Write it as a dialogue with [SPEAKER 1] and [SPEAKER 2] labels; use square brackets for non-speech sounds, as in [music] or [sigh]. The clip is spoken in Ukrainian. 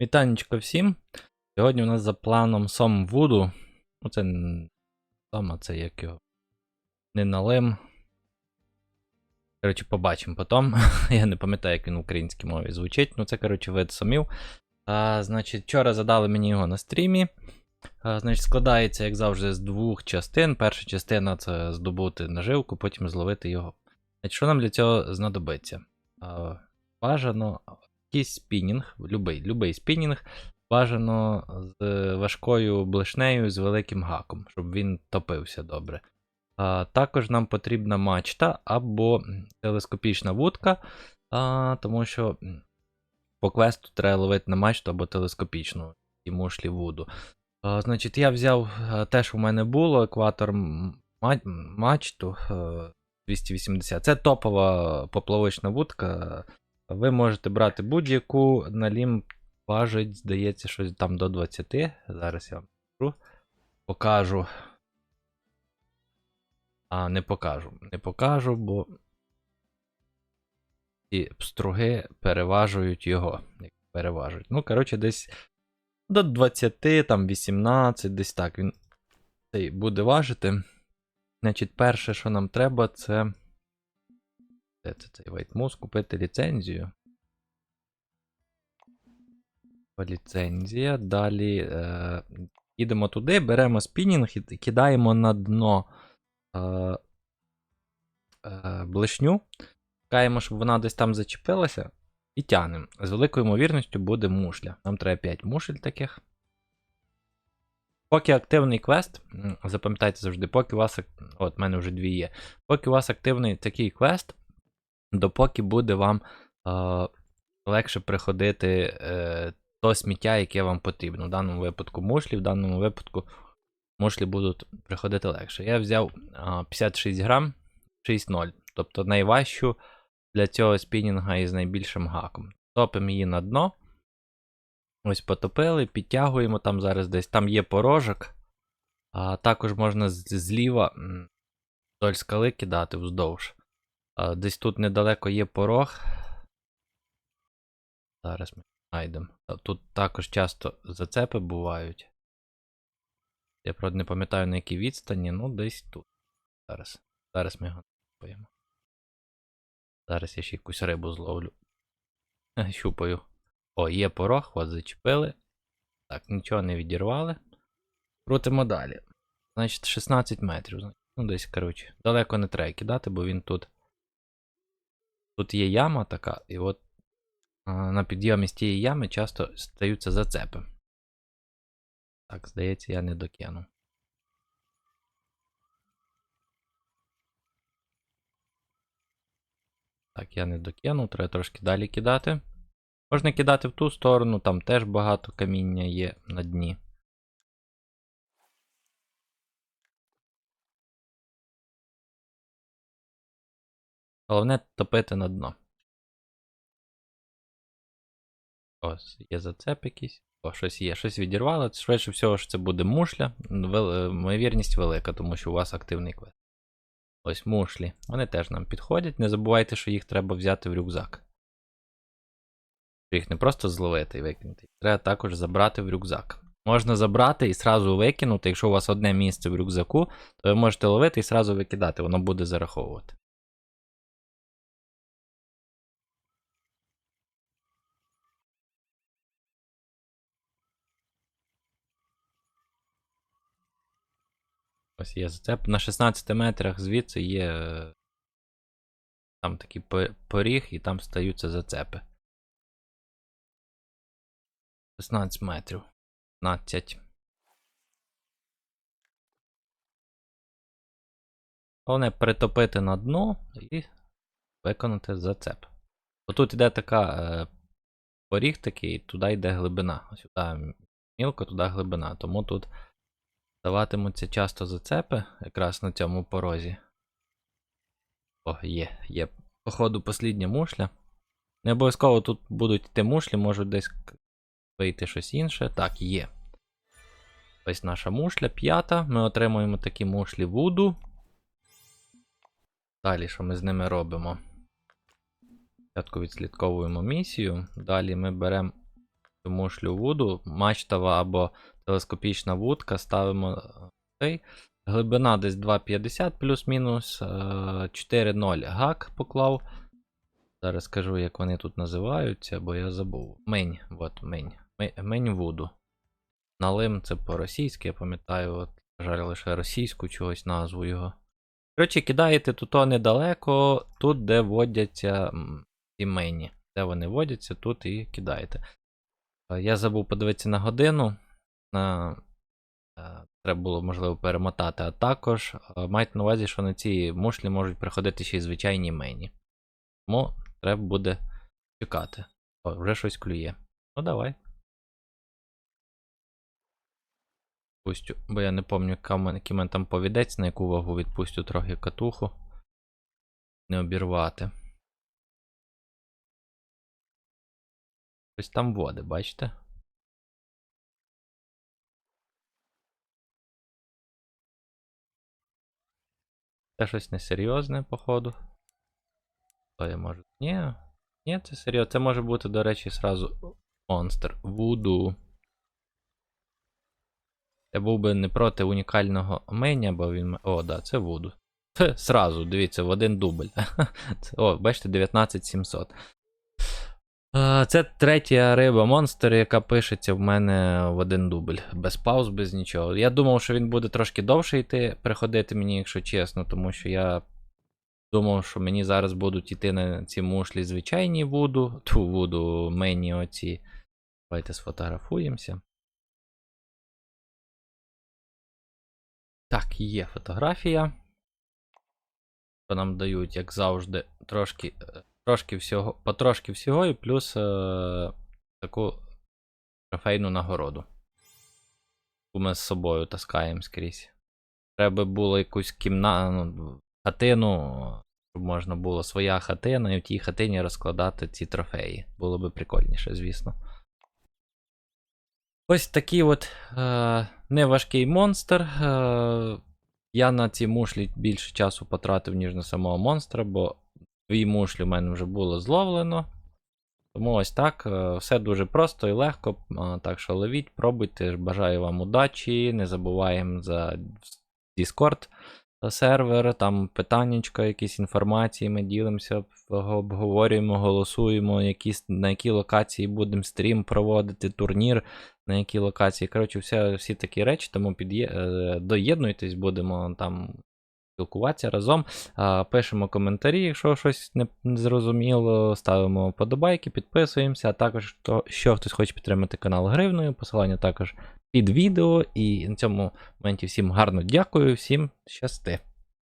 [SPEAKER 1] Вітанечко всім. Сьогодні у нас за планом сом Вуду. Ну, це не сам, а це як його. Не налим. Коротше, побачимо потім. [laughs] Я не пам'ятаю, як він в українській мові звучить. Ну, це, коротше, вид сомів. А, значить, вчора задали мені його на стрімі. А, значить, складається, як завжди, з двох частин. Перша частина це здобути наживку, потім зловити його. Значить, що нам для цього знадобиться? А, бажано якийсь спінінг, любий, любий спінінг, бажано з важкою блешнею з великим гаком, щоб він топився добре. А, також нам потрібна мачта або телескопічна вудка, а, тому що по квесту треба ловити на мачту або телескопічну і мушлі вуду. А, значить, я взяв е, те, що в мене було, екватор мачту е, 280. Це топова поплавочна вудка. Ви можете брати будь-яку, на лім важить, здається, щось там до 20. Зараз я вам покажу. покажу. А, не покажу. Не покажу, бо ці струги переважують його. Переважують. Ну, коротше, десь до 20, там 18, десь так він цей буде важити. Значить, перше, що нам треба, це. Де це цей Вайтмус? Купити ліцензію. Ліцензія. Далі е, їдемо туди, беремо спінінг і кидаємо на дно е, е, блешню. Чекаємо, щоб вона десь там зачепилася. І тягнемо. З великою ймовірністю буде мушля. Нам треба 5 мушель таких. Поки активний квест, запам'ятайте завжди, поки у вас. От, в мене вже дві є. Поки у вас активний такий квест, допоки буде вам е, легше приходити е, то сміття, яке вам потрібно. В даному випадку мушлі, в даному випадку мушлі будуть приходити легше. Я взяв е, 56 грам 6.0, тобто найважчу для цього спінінга із найбільшим гаком. Топимо її на дно. Ось потопили, підтягуємо там зараз десь. Там є порожок. А також можна зліва м, вдоль скали кидати вздовж. Десь тут недалеко є порог. Зараз ми знайдемо. Тут також часто зацепи бувають. Я правда не пам'ятаю на якій відстані, ну десь тут. Зараз. Зараз ми його щупаємо. Зараз я ще якусь рибу зловлю. [laughs] Щупаю. О, є порог, от зачепили. Так, нічого не відірвали. Крутимо далі. Значить, 16 метрів. Ну, десь, коротше, далеко не треба кидати, бо він тут. Тут є яма така, і от на підйомі з тієї ями часто стаються зацепи. Так, здається, я не докину. Так, я не докину, треба трошки далі кидати. Можна кидати в ту сторону, там теж багато каміння є на дні. Головне топити на дно. Ось, є зацеп якийсь. О, щось є, щось відірвало. Швидше всього, що це буде мушля. Е, Ймовірність велика, тому що у вас активний квест. Ось мушлі. Вони теж нам підходять. Не забувайте, що їх треба взяти в рюкзак. Їх не просто зловити і викинути. Треба також забрати в рюкзак. Можна забрати і сразу викинути. Якщо у вас одне місце в рюкзаку, то ви можете ловити і сразу викидати, воно буде зараховувати. Ось є зацеп. На 16 метрах звідси є е, там такий поріг, і там стаються зацепи. 16 метрів. 15. Головне притопити на дно і виконати зацеп. Отут іде така е, поріг такий, туди йде глибина. Сюди мілко, туди глибина. Тому тут даватимуться часто зацепи якраз на цьому порозі. О, є, є. Походу, послідня мушля. Не обов'язково тут будуть йти мушлі, можуть десь вийти щось інше. Так, є. Ось наша мушля, п'ята. Ми отримуємо такі мушлі вуду. Далі, що ми з ними робимо? Спочатку відслідковуємо місію. Далі ми беремо цю мушлю вуду, мачтова або телескопічна вудка, ставимо е, цей. Глибина десь 2,50 плюс-мінус. е, 4,0 гак поклав. Зараз скажу, як вони тут називаються, бо я забув. Мень, от, мень. Мень вуду. Налим це по-російськи, я пам'ятаю, от, жаль, лише російську чогось назву його. Коротше, кидаєте тут недалеко, тут, де водяться ці мені. Де вони водяться, тут і кидаєте. Е, Я забув подивитися на годину. На... е, Треба було, можливо, перемотати. А також е, майте на увазі, що на ці мушлі можуть приходити ще й звичайні мені. Тому треба буде чекати. О, вже щось клює. Ну давай. Пустю. Бо я не пам'ятаю, який мене там повідець, на яку вагу відпустю трохи катуху. Не обірвати. Ось там води, бачите? Це щось несерйозне, походу. То я можу. Ні. Ні, це серйозно. Це може бути, до речі, сразу монстр. Вуду. Я був би не проти унікального меня, бо він. О, да, це Вуду. Сразу, дивіться, в один дубль. [laughs] О, бачите, 19700. Е, Це третя риба монстр, яка пишеться в мене в один дубль. Без пауз, без нічого. Я думав, що він буде трошки довше йти, приходити мені, якщо чесно, тому що я думав, що мені зараз будуть йти на ці мушлі звичайні вуду, ту вуду мені оці. Давайте сфотографуємося. Так, є фотографія. То нам дають, як завжди, трошки, е, трошки всього, потрошки всього, і плюс е, таку трофейну нагороду. Яку ми з собою таскаємо скрізь. Треба було якусь кімнату, хатину, щоб можна було своя хатина, і в тій хатині розкладати ці трофеї. Було би прикольніше, звісно. Ось такий от е, неважкий монстр. Е, я на ці мушлі більше часу потратив, ніж на самого монстра, бо дві мушлі в мене вже було зловлено. Тому ось так. е, Все дуже просто і легко. Так що ловіть, пробуйте. Бажаю вам удачі. Не забуваємо за Discord сервер, там питаннячка, якісь інформації, ми ділимося, обговорюємо, голосуємо, які, на які локації будемо стрім проводити, турнір, на які локації. Коротше, все, всі такі речі, тому під'є... е, доєднуйтесь, будемо там спілкуватися разом. Пишемо коментарі, якщо щось не зрозуміло, ставимо вподобайки, підписуємося. А також, то, що хтось хоче підтримати канал гривною, посилання також під відео. І на цьому моменті всім гарно дякую, всім щасти.